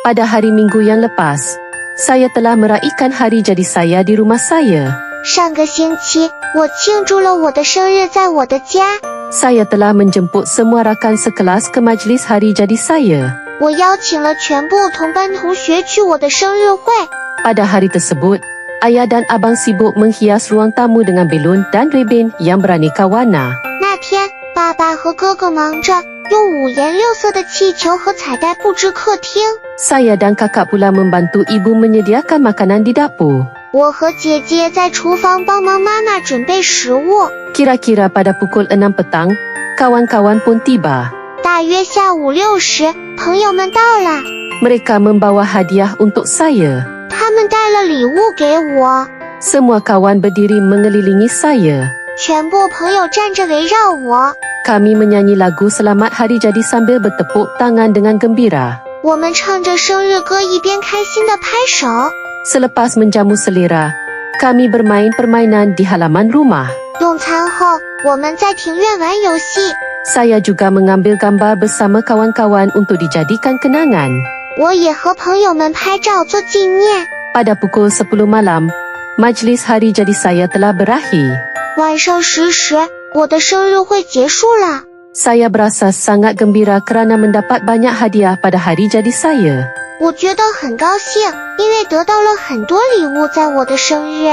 Pada hari Minggu yang lepas, saya telah meraihkan hari jadi saya di rumah saya. 上个星期，我庆祝了我的生日，在我的家。 Saya telah menjemput semua rakan sekelas ke majlis hari jadi saya. 我邀请了全部同班同学去我的生日会。 Pada hari tersebut, ayah dan abang sibuk menghias ruang tamu dengan belon dan rebin yang beraneka warna. 那天，爸爸和哥哥忙着用五颜六色的气球和彩带布置客厅， Saya dan kakak pula membantu ibu menyediakan makanan di dapur. 我和姐姐在厨房帮忙妈妈准备食物。 Kira-kira pada pukul 6 petang, kawan-kawan pun tiba. 大约下午六时，朋友们到了， Mereka membawa hadiah untuk saya. 他们带了礼物给我。 Semua kawan berdiri mengelilingi saya. 全部朋友站着围绕我， Kami menyanyi lagu Selamat Hari Jadi sambil bertepuk tangan dengan gembira. 我们唱着生日歌，一边开心的拍手。 Selepas menjamu selera, kami bermain permainan di halaman rumah. 用餐后，我们在庭院玩游戏。 Saya juga mengambil gambar bersama kawan-kawan untuk dijadikan kenangan. 我也和朋友们拍照做纪念。 Pada pukul 10 malam, majlis hari jadi saya telah berakhir. 晚上十时， 我的生日会结束了。 Saya berasa sangat gembira kerana mendapat banyak hadiah pada hari jadi saya. 我觉得很高兴，因为得到了很多礼物在我的生日。